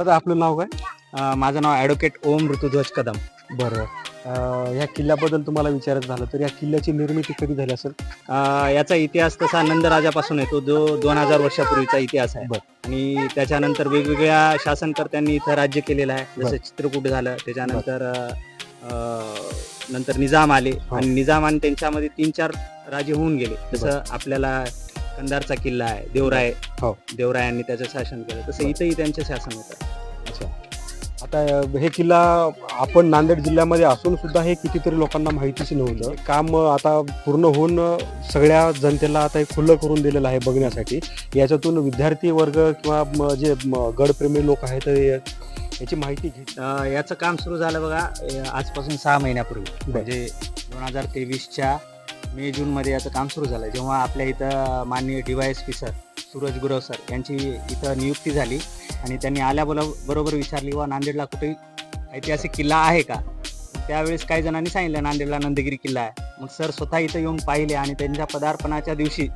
दादा आपलं नाव काय? माझं नाव ॲडव्होकेट ओम ऋतुध्वज कदम. बरं. ह्या किल्ल्याबद्दल तुम्हाला विचारायचं झालं तर या किल्ल्याची निर्मिती कधी झाली असेल? याचा इतिहास तसा नंदराजापासून येतो जो दोन हजार वर्षापूर्वीचा इतिहास आहे. आणि त्याच्यानंतर वेगवेगळ्या शासनकर्त्यांनी इथं राज्य केलेलं आहे. जसं चित्रकूट झालं त्याच्यानंतर नंतर निजाम आले. हो. आणि निजाम आणि त्यांच्यामध्ये तीन चार राजे होऊन गेले. जसं आपल्याला कंधारचा किल्ला आहे देवराय. हो. देवरायांनी त्याचं शासन केलं. तसं. इथंही त्यांचं शासन होतं. आता हे किल्ला आपण नांदेड जिल्ह्यामध्ये असून सुद्धा हे कितीतरी लोकांना माहितीच नव्हतं. काम आता पूर्ण होऊन सगळ्या जनतेला आता हे खुलं करून दिलेलं आहे बघण्यासाठी. याच्यातून विद्यार्थी वर्ग किंवा म, जे गडप्रेमी लोक आहेत ते याची माहिती घेत याचं काम सुरू झालं बघा आजपासून सहा महिन्यापूर्वी. म्हणजे दोन हजार तेवीसच्या मे जूनमध्ये याचं काम सुरू झालं. जेव्हा आपल्या इथं माननीय D Y S P sir Suraj Gurav sir यांची इथं नियुक्ती झाली आणि त्यांनी आल्या बोला बरोबर विचारली वा नांदेडला कुठे ऐतिहासिक किल्ला आहे का? त्यावेळेस काही जणांनी सांगितलं नांदेडला नंदगिरी किल्ला आहे. मग सर स्वतः इथं येऊन पाहिले आणि त्यांच्या पदार्पणाच्या दिवशी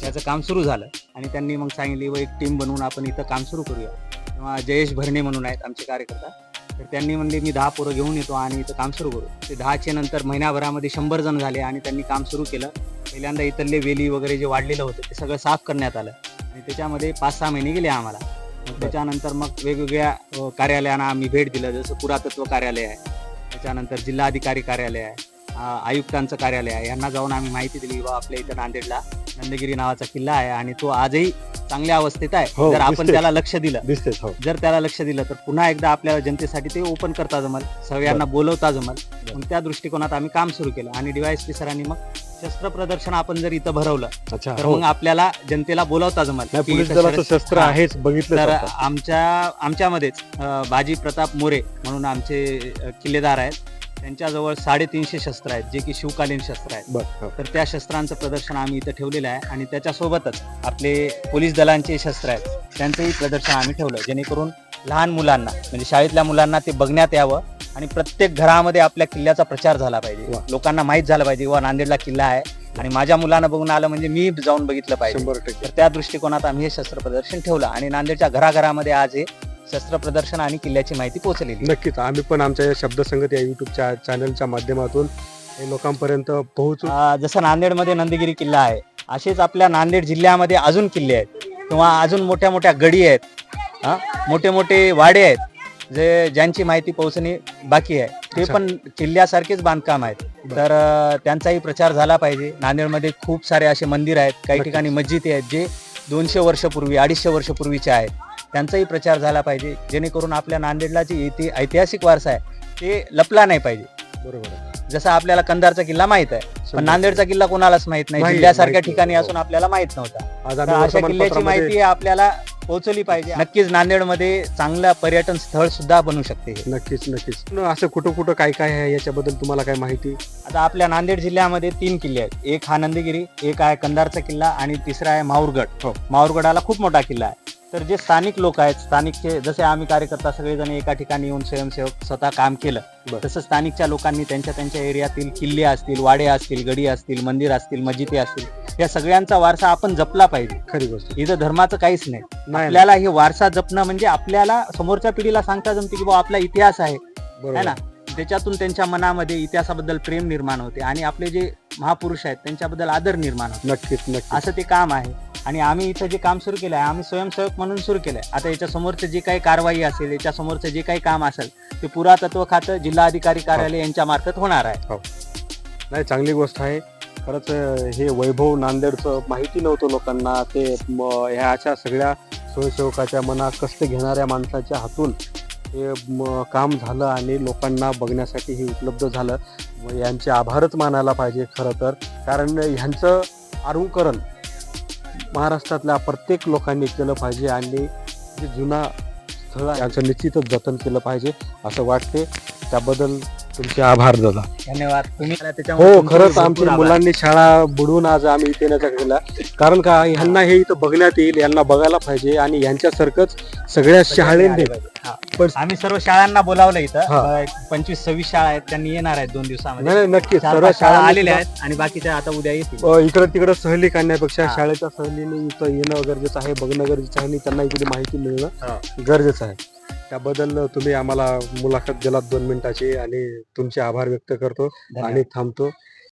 त्याचं काम सुरू झालं आणि त्यांनी मग सांगितली व एक टीम बनवून आपण इथं काम सुरू करूया. किंवा जयेश भरणे म्हणून आहेत आमचे कार्यकर्ता. तर त्यांनी म्हणले मी दहा पोरं घेऊन येतो आणि इथं काम सुरू करू. ते दहाचे नंतर महिन्याभरामध्ये शंभर जण झाले आणि त्यांनी काम सुरू केलं. पहिल्यांदा इथले वेली वगैरे जे वाढलेलं होतं ते सगळं साफ करण्यात आलं. आणि त्याच्यामध्ये पाच सहा महिने गेले आम्हाला. मग त्याच्यानंतर मग वेगवेगळ्या अ, कार्यालयांना आम्ही भेट दिलं. जसं पुरातत्व कार्यालय आहे. त्याच्यानंतर जिल्हाधिकारी कार्यालय आहे. आयुक्तांचं कार्यालय आहे. यांना जाऊन आम्ही माहिती दिली की बा आपल्या इथं नांदेडला नंदगिरी नावाचा किल्ला आहे आणि तो आजही चांगल्या अवस्थेत आहे हो, जर आपण. त्याला लक्ष दिलं दिसतेच हो जर त्याला लक्ष दिलं तर पुन्हा एकदा आपल्या जनतेसाठी ते ओपन करता जमल सगळ्यांना बोलवता जमल मग त्या दृष्टिकोनात आम्ही काम सुरू केलं आणि डीवायस पी सरांनी मग शस्त्र प्रदर्शन आपण जर इथं भरवलं अच्छा तर हो. मग आपल्याला जनतेला बोलवता जमल नाही, की पोलीस इथं दलाचं शस्त्र- शस्त्र हा. आहेच तर. आमच्या आमच्यामध्येच अं, बाजी प्रताप मोरे म्हणून आमचे अं, किल्लेदार आहेत त्यांच्याजवळ साडेतीनशे शस्त्र आहेत जे की शिवकालीन शस्त्र आहेत. बरं हो. तर त्या शस्त्रांचं प्रदर्शन आम्ही इथं ठेवलेलं आहे आणि त्याच्यासोबतच आपले पोलीस दलांचे शस्त्र आहेत त्यांचंही प्रदर्शन आम्ही ठेवलं जेणेकरून लहान मुलांना म्हणजे शाळेतल्या मुलांना ते बघण्यात यावं आणि प्रत्येक घरामध्ये आपल्या किल्ल्याचा प्रचार झाला पाहिजे. लोकांना माहीत झालं पाहिजे वा नांदेडला किल्ला आहे आणि माझ्या मुलांना बघून आलं म्हणजे मी जाऊन बघितलं पाहिजे. तर त्या दृष्टिकोनात आम्ही हे शस्त्र प्रदर्शन ठेवलं आणि नांदेडच्या घराघरामध्ये आज हे शस्त्र प्रदर्शन आणि किल्ल्याची माहिती पोहोचलेली. नक्कीच आम्ही पण आमच्या या शब्दसंगत या युट्यूब चॅनलच्या माध्यमातून लोकांपर्यंत पोहोचू जसं नांदेडमध्ये नंदगिरी किल्ला आहे असेच आपल्या नांदेड जिल्ह्यामध्ये अजून किल्ले आहेत किंवा अजून मोठ्या मोठ्या गडी आहेत हा मोठे मोठे वाडे आहेत जे ज्यांची माहिती पोहोचणे बाकी आहे ते. पण किल्ल्यासारखेच बांधकाम आहेत. तर त्यांचाही प्रचार झाला पाहिजे नांदेडमध्ये खूप सारे असे मंदिर आहेत काही. ठिकाणी मस्जिदी आहेत जे दोनशे वर्षापूर्वी अडीचशे वर्षापूर्वीचे आहेत त्यांचाही प्रचार झाला पाहिजे. जेणेकरून आपल्या नांदेडला जे इति ऐतिहासिक वारसा आहे ते लपला नाही पाहिजे. बरोबर. जसं आपल्याला कंधारचा किल्ला माहीत आहे पण नांदेडचा किल्ला कोणालाच माहीत नाही. जिल्ह्यासारख्या ठिकाणी. असून आपल्याला माहीत नव्हता. अशा किल्ल्याची माहिती आपल्याला पोहोचवली पाहिजे. नक्कीच नांदेडमध्ये चांगलं पर्यटन स्थळ सुद्धा बनू शकते. नक्कीच नक्कीच. असं कुठं कुठं काय काय आहे याच्याबद्दल तुम्हाला काय माहिती? आता आपल्या नांदेड जिल्ह्यामध्ये तीन किल्ले आहेत. एक हा नंदगिरी एक आहे कंधारचा किल्ला आणि तिसरा आहे माहूरगड हो. माहूरगडाला खूप मोठा किल्ला आहे. तर जे स्थानिक लोक आहेत स्थानिकचे जसे आम्ही कार्यकर्ता सगळेजण एका ठिकाणी येऊन स्वयंसेवक स्वतः काम केलं. तसं स्थानिकच्या लोकांनी त्यांच्या त्यांच्या एरियातील किल्ले असतील वाडे असतील गडी असतील मंदिर असतील मस्जिदी असतील या सगळ्यांचा वारसा आपण जपला पाहिजे. खरी गोष्ट. इथं धर्माचं काहीच नाही. आपल्याला हे वारसा जपणं म्हणजे आपल्याला समोरच्या पिढीला सांगता जमते की बा आपला इतिहास आहे. ना? त्याच्यातून त्यांच्या मनामध्ये इतिहासाबद्दल प्रेम निर्माण होते आणि आपले जे महापुरुष आहेत त्यांच्याबद्दल आदर निर्माण होते. नक्कीच नक्कीच. असं ते काम आहे. आणि आम्ही इथं जे काम सुरू केलं आहे आम्ही स्वयंसेवक म्हणून सुरू केलं आहे आता याच्या समोरचं जे काही कारवाई असेल याच्या समोरचं जे काही काम असेल ते पुरातत्व खातं जिल्हाधिकारी कार्यालय यांच्या मार्फत होणार आहे. नाही चांगली गोष्ट आहे. खरंच हे वैभव नांदेडचं माहिती नव्हतं लोकांना. ते म, ह्या अशा सगळ्या स्वयंसेवकाच्या मना कष्ट घेणाऱ्या माणसाच्या हातून हे काम झालं आणि लोकांना बघण्यासाठी हे उपलब्ध झालं. यांचे आभारच मानायला पाहिजे खरं तर. कारण ह्यांचं आरुकरण महाराष्ट्रातल्या प्रत्येक लोकांनी केलं पाहिजे आणि जे जुना स्थळ आहे यांचं निश्चितच जतन केलं पाहिजे असं वाटते. त्याबद्दल तुमचे आभार दादा. धन्यवाद. तुम्ही हो खरंच आमच्या. मुलांनी शाळा बुडवून आज आम्ही इथे येण्याचा केला कारण का ह्यांना हे इथं बघण्यात येईल यांना बघायला पाहिजे आणि यांच्यासारखंच सगळ्या शाळेने. पण आम्ही सर्व शाळांना बोलावलं इथं हा. पंचवीस सव्वीस शाळा आहेत त्यांनी येणार आहेत दोन दिवसामध्ये नाही नक्कीच चार सर्व पाच शाळा आलेल्या आहेत आणि बाकीच्या आता उद्या येतील इकडं तिकडं सहली काढण्यापेक्षा हा. शाळेच्या सहलीने इथं येणं गरजेचं आहे बघणं गरजेचं आहे आणि त्यांना इकडे माहिती हा. मिळणं गरजेचं आहे त्याबद्दल तुम्ही आम्हाला मुलाखत दिलात दोन मिनिटाची आणि तुमचे आभार व्यक्त करतो धन्यवाद. आणि थांबतो